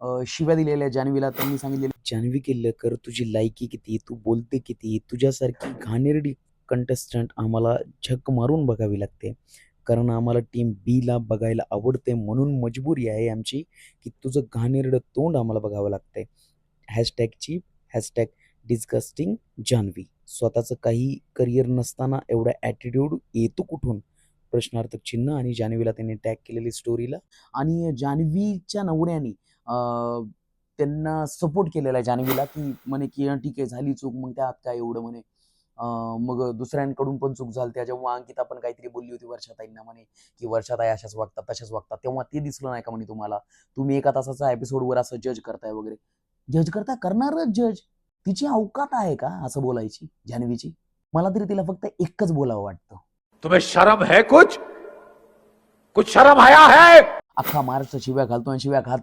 अ, शिव्या दिलेल्या जान्हवीला. त्यांनी सांगितलेलं जान्हवी केल्लकर तुझी लायकी किती? तू बोलते किती? तुझ्यासारखी घाणेरडी कंटेस्टंट आम्हाला झक मारून बघावी लागते. कारण आम्हाला टीम बीला बघायला आवडते म्हणून मजबुरी आहे आमची की तुझं घाणेरडं तोंड आम्हाला बघावं लागतंय. हॅशटॅगची हॅशटॅग डिस्गस्टिंग जान्हवी. स्वतःचं काही करिअर नसताना एवढा ॲटिट्यूड येतो कुठून? प्रश्नार्थक चिन्ह आणि जान्हवीला त्यांनी टॅग केलेली स्टोरीला आणि जान्हवीच्या नवऱ्याने त्यांना सपोर्ट केलेला आहे जान्हवीला की म्हणे की ठीक आहे झाली चूक मग त्यात काय एवढं म्हणे. मग दुसऱ्यांकडून पण चूक झाली. त्या जेव्हा अंकिता पण काहीतरी बोलली होती वर्षाताईंना म्हणे की वर्षाताई अशाच वागतात तशाच वागतात. तेव्हा ते दिसलं नाही का म्हणे तुम्हाला? तुम्ही एका तासाचा एपिसोडवर असं जज करताय वगैरे. जज करता? करणारच जज तिची अवकात आहे का असं बोलायची जान्हवीची? मला तरी तिला फक्त एकच बोलावं वाटतं. तुम्हें शर्म है कुछ? कुछ शर्म आया है? अख्खा महाराष्ट्र शिव्या घालतो आणि शिव्या घात